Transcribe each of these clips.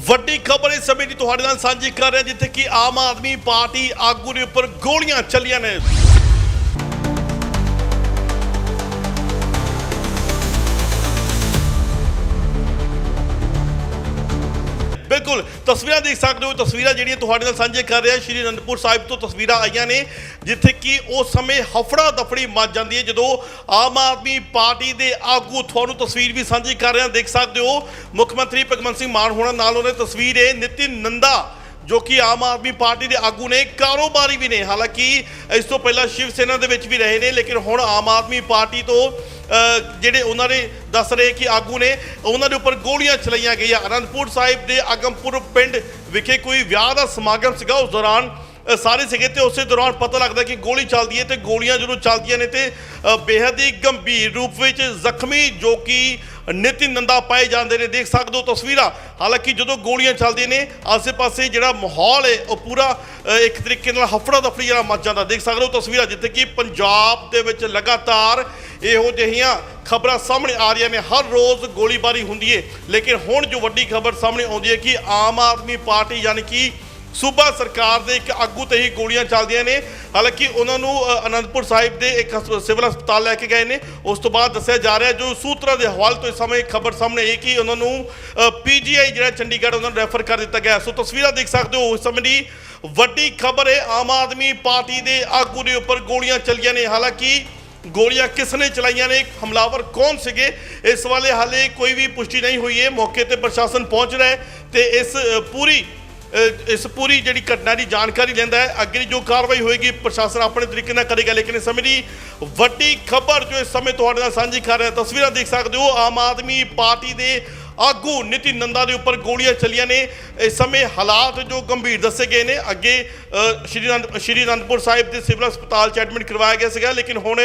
ਵੱਡੀ ਖਬਰ ਇਸ ਸਮੇਂ ਦੀ ਤੁਹਾਡੇ ਨਾਲ ਸਾਂਝੀ ਕਰ ਰਿਹਾ ਜਿੱਥੇ ਕਿ ਆਮ ਆਦਮੀ ਪਾਰਟੀ ਆਗੂ ਦੇ ਉੱਪਰ ਗੋਲੀਆਂ ਚੱਲੀਆਂ ਨੇ। ਬਿਲਕੁਲ ਤਸਵੀਰਾਂ ਦੇਖ ਸਕਦੇ ਹੋ, ਤਸਵੀਰਾਂ ਜਿਹੜੀਆਂ ਤੁਹਾਡੇ ਨਾਲ ਸਾਂਝੇ ਕਰ ਰਿਹਾ ਸ਼੍ਰੀ ਅਨੰਦਪੁਰ ਸਾਹਿਬ ਤੋਂ ਤਸਵੀਰਾਂ ਆਈਆਂ ਨੇ, ਜਿੱਥੇ ਕਿ ਉਸ ਸਮੇਂ ਹਫੜਾ ਦਫੜੀ ਮਚ ਜਾਂਦੀ ਹੈ, ਜਦੋਂ ਆਮ ਆਦਮੀ ਪਾਰਟੀ ਦੇ ਆਗੂ ਤੁਹਾਨੂੰ ਤਸਵੀਰ ਵੀ ਸਾਂਝੀ ਕਰ ਰਿਹਾ ਦੇਖ ਸਕਦੇ ਹੋ, ਮੁੱਖ ਮੰਤਰੀ ਭਗਵੰਤ ਸਿੰਘ ਮਾਨ ਹੋਣਾ ਨਾਲ ਉਹਨੇ ਤਸਵੀਰ ਹੈ ਨਿਤਿਨ ਨੰਦਾ ਜੋ ਕਿ ਆਮ ਆਦਮੀ ਪਾਰਟੀ ਦੇ ਆਗੂ ਨੇ ਕਾਰੋਬਾਰੀ ਵੀ ਨੇ। ਹਾਲਾਂਕਿ ਇਸ ਤੋਂ ਪਹਿਲਾਂ ਸ਼ਿਵ ਸੈਨਾ ਦੇ ਵਿੱਚ ਵੀ ਰਹੇ ਨੇ ਲੇਕਿਨ ਹੁਣ ਆਮ ਆਦਮੀ ਪਾਰਟੀ ਤੋਂ ਜਿਹੜੇ ਉਹਨਾਂ ਨੇ ਦੱਸ ਰਹੇ ਕਿ ਆਗੂ ਨੇ ਉਹਨਾਂ ਦੇ ਉੱਪਰ ਗੋਲੀਆਂ ਚਲਾਈਆਂ ਗਈਆਂ। ਅਨੰਦਪੁਰ ਸਾਹਿਬ ਦੇ ਅਗਮਪੁਰ ਪਿੰਡ ਵਿਖੇ ਕੋਈ ਵਿਆਹ ਦਾ ਸਮਾਗਮ ਸੀਗਾ। ਉਸ ਦੌਰਾਨ ਸਾਰੇ ਸੀਗੇ ਤੇ ਉਸੇ ਦੌਰਾਨ ਪਤਾ ਲੱਗਦਾ ਕਿ ਗੋਲੀ ਚੱਲਦੀ ਹੈ ਤੇ ਗੋਲੀਆਂ ਜਦੋਂ ਚੱਲਦੀਆਂ ਨੇ ਤੇ ਅ, ਬੇਹੱਦ ਹੀ ਗੰਭੀਰ ਰੂਪ ਵਿੱਚ ਜ਼ਖਮੀ ਜੋ ਕਿ ਨਿਤੀ ਨੰਦਾ ਪਾਏ ਜਾਂਦੇ ਨੇ, ਦੇਖ ਸਕਦੇ ਹੋ ਤਸਵੀਰਾਂ। ਹਾਲਾਂਕਿ ਜਦੋਂ ਗੋਲੀਆਂ ਚੱਲਦੀਆਂ ਨੇ, ਆਸੇ-ਪਾਸੇ ਜਿਹੜਾ ਮਾਹੌਲ ਹੈ, ਉਹ ਪੂਰਾ ਇੱਕ ਤਰੀਕੇ ਨਾਲ ਹਫੜਾ ਦਫੜੀ ਜਿਹੜਾ ਮਚ ਜਾਂਦਾ। ਦੇਖ ਸਕਦੇ ਹੋ ਤਸਵੀਰਾਂ, ਜਿੱਥੇ ਕਿ ਪੰਜਾਬ ਦੇ ਵਿੱਚ ਲਗਾਤਾਰ ਇਹੋ ਜਿਹੀਆਂ ਖਬਰਾਂ ਸਾਹਮਣੇ ਆ ਰਹੀਆਂ ਨੇ। ਹਰ ਰੋਜ਼ ਗੋਲੀਬਾਰੀ ਹੁੰਦੀ ਹੈ ਲੇਕਿਨ ਹੁਣ ਜੋ ਵੱਡੀ ਖਬਰ ਸਾਹਮਣੇ ਆਉਂਦੀ ਹੈ ਕਿ ਆਮ ਆਦਮੀ ਪਾਰਟੀ, ਯਾਨੀ ਕਿ ਸੂਬਾ ਸਰਕਾਰ ਦੇ ਇੱਕ ਆਗੂ ਤੇ ਹੀ ਗੋਲੀਆਂ ਚੱਲਦੀਆਂ ਨੇ। ਹਾਲਾਂਕਿ ਉਹਨਾਂ ਨੂੰ ਅਨੰਦਪੁਰ ਸਾਹਿਬ ਦੇ ਇੱਕ ਹਸ- ਸਿਵਲ ਹਸਪਤਾਲ ਲੈ ਕੇ ਗਏ ਨੇ। ਉਸ ਤੋਂ ਬਾਅਦ ਦੱਸਿਆ ਜਾ ਰਿਹਾ ਜੋ ਸੂਤਰਾਂ ਦੇ ਹਵਾਲੇ ਤੋਂ ਇਸ ਸਮੇਂ ਖਬਰ ਸਾਹਮਣੇ ਆਈ ਕਿ ਉਹਨਾਂ ਨੂੰ ਪੀਜੀਆਈ ਜਿਹੜਾ ਚੰਡੀਗੜ੍ਹ ਉਹਨਾਂ ਨੂੰ ਰੈਫਰ ਕਰ ਦਿੱਤਾ ਗਿਆ। ਸੋ ਤਸਵੀਰਾਂ ਦੇਖ ਸਕਦੇ ਹੋ ਉਸ ਸਮੇਂ ਦੀ ਵੱਡੀ ਖਬਰ ਹੈ, ਆਮ ਆਦਮੀ ਪਾਰਟੀ ਦੇ ਆਗੂ ਦੇ ਉੱਪਰ ਗੋਲੀਆਂ ਚੱਲੀਆਂ ਨੇ। ਹਾਲਾਂਕਿ ਗੋਲੀਆਂ ਕਿਸ ਨੇ ਚਲਾਈਆਂ ਨੇ, ਹਮਲਾਵਰ ਕੌਣ ਸੀਗੇ, ਇਸ ਵਾਲੇ ਹਾਲੇ ਕੋਈ ਵੀ ਪੁਸ਼ਟੀ ਨਹੀਂ ਹੋਈ ਹੈ। ਮੌਕੇ ਤੇ ਪ੍ਰਸ਼ਾਸਨ ਪਹੁੰਚ ਰਿਹਾ ਹੈ ਤੇ ਇਸ ਪੂਰੀ ਇਸ ਪੂਰੀ ਜਿਹੜੀ ਘਟਨਾ ਦੀ ਜਾਣਕਾਰੀ ਲੈਂਦਾ ਹੈ, ਅੱਗੇ ਦੀ ਜੋ ਕਾਰਵਾਈ ਹੋਏਗੀ, ਪ੍ਰਸ਼ਾਸਨ ਆਪਣੇ ਤਰੀਕੇ ਨਾਲ ਕਰੇਗਾ, ਲੇਕਿਨ ਇਸ ਸਮੇਂ ਦੀ ਵੱਡੀ ਖਬਰ ਜੋ ਇਸ ਸਮੇਂ ਤੁਹਾਡੇ ਨਾਲ ਸਾਂਝੀ ਕਰ ਰਿਹਾ, ਤਸਵੀਰਾਂ ਦੇਖ ਸਕਦੇ ਹੋ, ਆਮ ਆਦਮੀ ਪਾਰਟੀ ਦੇ ਆਗੂ ਨਿਤਿਨ ਨੰਦਾ ਦੇ ਉੱਪਰ ਗੋਲੀਆਂ ਚੱਲੀਆਂ ਨੇ। ਇਸ ਸਮੇਂ ਹਾਲਾਤ ਜੋ ਗੰਭੀਰ ਦੱਸੇ ਗਏ ਨੇ। ਅੱਗੇ ਸ਼੍ਰੀ ਅਨੰਦ, ਸ਼੍ਰੀ ਅਨੰਦਪੁਰ ਸਾਹਿਬ ਦੇ ਸਿਵਲ ਹਸਪਤਾਲ ਚ ਐਡਮਿਟ ਕਰਵਾਇਆ ਗਿਆ ਸੀਗਾ। ਲੇਕਿਨ ਹੁਣ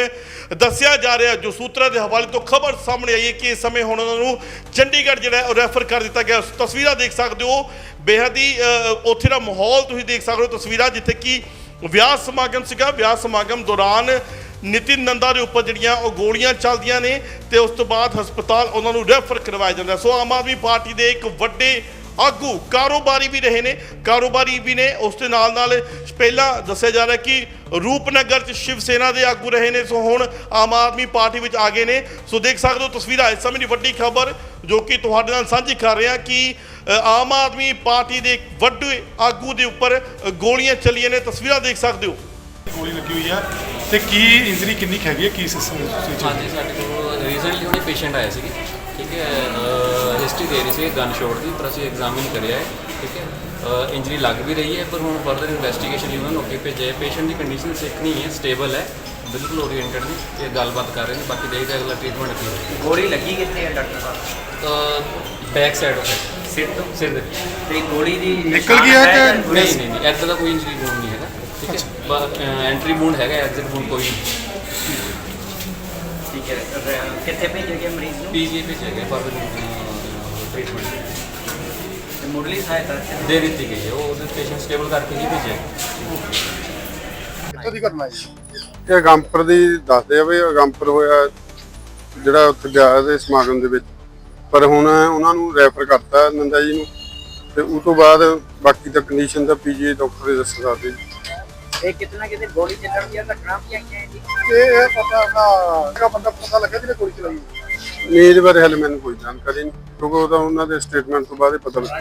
ਦੱਸਿਆ ਜਾ ਰਿਹਾ, ਜੋ ਸੂਤਰਾਂ ਦੇ ਹਵਾਲੇ ਤੋਂ ਖਬਰ ਸਾਹਮਣੇ ਆਈ ਹੈ ਕਿ ਇਸ ਸਮੇਂ ਹੁਣ ਉਹਨਾਂ ਨੂੰ ਚੰਡੀਗੜ੍ਹ ਜਿਹੜਾ ਉਹ ਰੈਫਰ ਕਰ ਦਿੱਤਾ ਗਿਆ। ਤਸਵੀਰਾਂ ਦੇਖ ਸਕਦੇ ਹੋ। ਬੇਹੱਦ ਹੀ ਉੱਥੇ ਦਾ ਮਾਹੌਲ ਤੁਸੀਂ ਦੇਖ ਸਕਦੇ ਹੋ ਤਸਵੀਰਾਂ, ਜਿੱਥੇ ਕਿ ਵਿਆਹ ਸਮਾਗਮ ਸੀਗਾ। ਵਿਆਹ ਸਮਾਗਮ ਦੌਰਾਨ ਨਿਤਿਨ ਨੰਦਾ ਦੇ ਉੱਪਰ ਜਿਹੜੀਆਂ ਉਹ ਗੋਲੀਆਂ ਚੱਲਦੀਆਂ ਨੇ ਤੇ ਉਸ ਤੋਂ ਬਾਅਦ ਹਸਪਤਾਲ ਉਹਨਾਂ ਨੂੰ ਰੈਫਰ ਕਰਵਾਇਆ ਜਾਂਦਾ। ਸੋ ਆਮ ਆਦਮੀ ਪਾਰਟੀ ਦੇ ਇੱਕ ਵੱਡੇ ਆਗੂ ਕਾਰੋਬਾਰੀ ਵੀ ਰਹੇ ਨੇ। ਕਾਰੋਬਾਰੀ ਵੀ ਨੇ। ਉਸ ਦੇ ਨਾਲ ਨਾਲ ਪਹਿਲਾਂ ਦੱਸਿਆ ਜਾ ਰਿਹਾ ਕਿ ਰੂਪਨਗਰ ਚ ਸ਼ਿਵ ਸੈਨਾ ਦੇ ਆਗੂ ਰਹੇ ਨੇ। ਸੋ ਹੁਣ ਆਮ ਆਦਮੀ ਪਾਰਟੀ ਵਿੱਚ ਆ ਗਏ ਨੇ। ਸੋ ਦੇਖ ਸਕਦੇ ਹੋ ਤਸਵੀਰਾਂ। ਇਸ ਸਮੇਂ ਦੀ ਵੱਡੀ ਖਬਰ ਜੋ ਕਿ ਤੁਹਾਡੇ ਨਾਲ ਸਾਂਝੀ ਕਰ ਰਿਹਾ ਕਿ ਆਮ ਆਦਮੀ ਪਾਰਟੀ ਦੇ ਵੱਡੇ ਆਗੂ ਦੇ ਉੱਪਰ ਗੋਲੀਆਂ ਚੱਲੀਆਂ ਨੇ। ਤਸਵੀਰਾਂ ਦੇਖ ਸਕਦੇ ਹੋ। ਗੋਲੀ ਲੱਗੀ ਹੋਈ ਆ। ਤੇ ਕੀ ਇੰਜਰੀ ਕਿੰਨੀ ਕੁ ਹੈਗੀ ਹੈ? ਕੀ ਸਿਸਟਮ ਹਾਂਜੀ ਸਾਡੇ ਕੋਲ ਰੀਸੈਂਟਲੀ ਹੁਣੇ ਪੇਸ਼ੈਂਟ ਆਏ ਸੀਗੇ ਠੀਕ ਹੈ ਹਿਸਟਰੀ ਦੇ ਰਹੀ ਸੀ ਗਨ ਸ਼ੋਟ ਦੀ ਪਰ ਅਸੀਂ ਐਗਜ਼ਾਮਿਨ ਕਰਿਆ ਹੈ ਠੀਕ ਹੈ ਇੰਜਰੀ ਲੱਗ ਵੀ ਰਹੀ ਹੈ ਪਰ ਹੁਣ ਫਰਦਰ ਇਨਵੈਸਟੀਗੇਸ਼ਨ ਲਈ ਉਹਨਾਂ ਨੂੰ ਅੱਗੇ ਭੇਜਿਆ ਪੇਸ਼ੈਂਟ ਦੀ ਕੰਡੀਸ਼ਨ ਸਿੱਖ ਨਹੀਂ ਹੈ ਸਟੇਬਲ ਹੈ ਬਿਲਕੁਲ ਓਰੀਐਂਟਡ ਨੇ ਤੇ ਗੱਲਬਾਤ ਕਰ ਰਹੇ ਨੇ ਬਾਕੀ ਦੇਖਦੇ ਹਾਂ ਅਗਲਾ ਟ੍ਰੀਟਮੈਂਟ ਕੀ ਹੋਏਗਾ। ਗੋਲੀ ਲੱਗੀ ਕਿੱਥੇ ਹੈ ਡਾਕਟਰ ਸਾਹਿਬ? ਬੈਕ ਸਾਈਡ ਆਫ ਸਿਰ ਤੋਂ ਸਿਰ ਦੇ ਤੇ ਗੋਲੀ ਦੀ ਨਿਕਲ ਗਿਆ ਹੈ ਕਿ- ਨਹੀਂ? ਨਹੀਂ ਨਹੀਂ ਐਦਾਂ ਦਾ ਕੋਈ ਇੰਜਰੀ ਨਹੀਂ ਹੈਗਾ ਠੀਕ ਹੈ? ਐਂਟਰੀ ਵੂਨ ਹੈਗਾ ਐਗਜ਼ਿਟ ਵੂਨ ਕੋਈ ਨਹੀਂ। ਠੀਕ ਹੈ ਕਿੱਥੇ ਭੇਜਿਆ ਗਿਆ ਮਰੀਜ਼ ਨੂੰ? ਪੀਜੀਏ ਭੇਜਿਆ ਗਿਆ ਫਰਦਰ ਟ੍ਰੀਟਮੈਂਟ ਤੇ ਮੁੱਢਲੀ ਸਹਾਇਤਾ ਦੇ ਦਿੱਤੀ ਗਈ ਹੈ ਉਹ ਉਹਦੇ ਪੇਸ਼ੈਂਟ ਸਟੇਬਲ ਕਰਕੇ ਹੀ ਭੇਜਿਆ ਗਿਆ। ਕਿੱਥੋਂ ਦੀ ਘਟਨਾ ਹੈ ਇਹ ਗੰਪਰ ਦੀ ਦੱਸਦੇ ਆ ਵੀ ਗੰਪਰ ਹੋਇਆ ਜਿਹੜਾ ਉੱਥੇ ਗਿਆ ਦੇ ਸਮਾਗਮ ਦੇ ਵਿੱਚ। ਪਰ ਹੁਣ ਉਹਨਾਂ ਨੂੰ ਰੈਫਰ ਕਰਤਾ ਨੰਦਾ ਜੀ ਨੂੰ ਤੇ ਉਸ ਤੋਂ ਬਾਅਦ ਬਾਕੀ ਤਾਂ ਕੰਡੀਸ਼ਨ ਤਾਂ ਪੀਜੀ ਡਾਕਟਰ ਦੇ ਦੱਸ ਸਕਦੇ ਇਹ ਕਿਤਨਾ ਕਿਤੇ ਗੋਲੀ ਚੱਲਣ ਦੀਆਂ ਘਟਨਾ ਵੀ ਆਈਆਂ ਹੈ ਜੀ ਇਹ ਇਹ ਪਤਾ ਦਾ ਬੰਦਾ ਪਤਾ ਲੱਗਾ ਜਿਹਨੇ ਗੋਲੀ ਚਲਾਈ। ਨਹੀਂ ਇਹਦੇ ਬਾਰੇ ਹਾਲੇ ਮੈਨੂੰ ਕੋਈ ਜਾਣਕਾਰੀ ਨਹੀਂ ਕਿਉਂਕਿ ਉਹ ਤਾਂ ਉਹਨਾਂ ਦੇ ਸਟੇਟਮੈਂਟ ਤੋਂ ਬਾਅਦ ਹੀ ਪਤਾ ਲੱਗਾ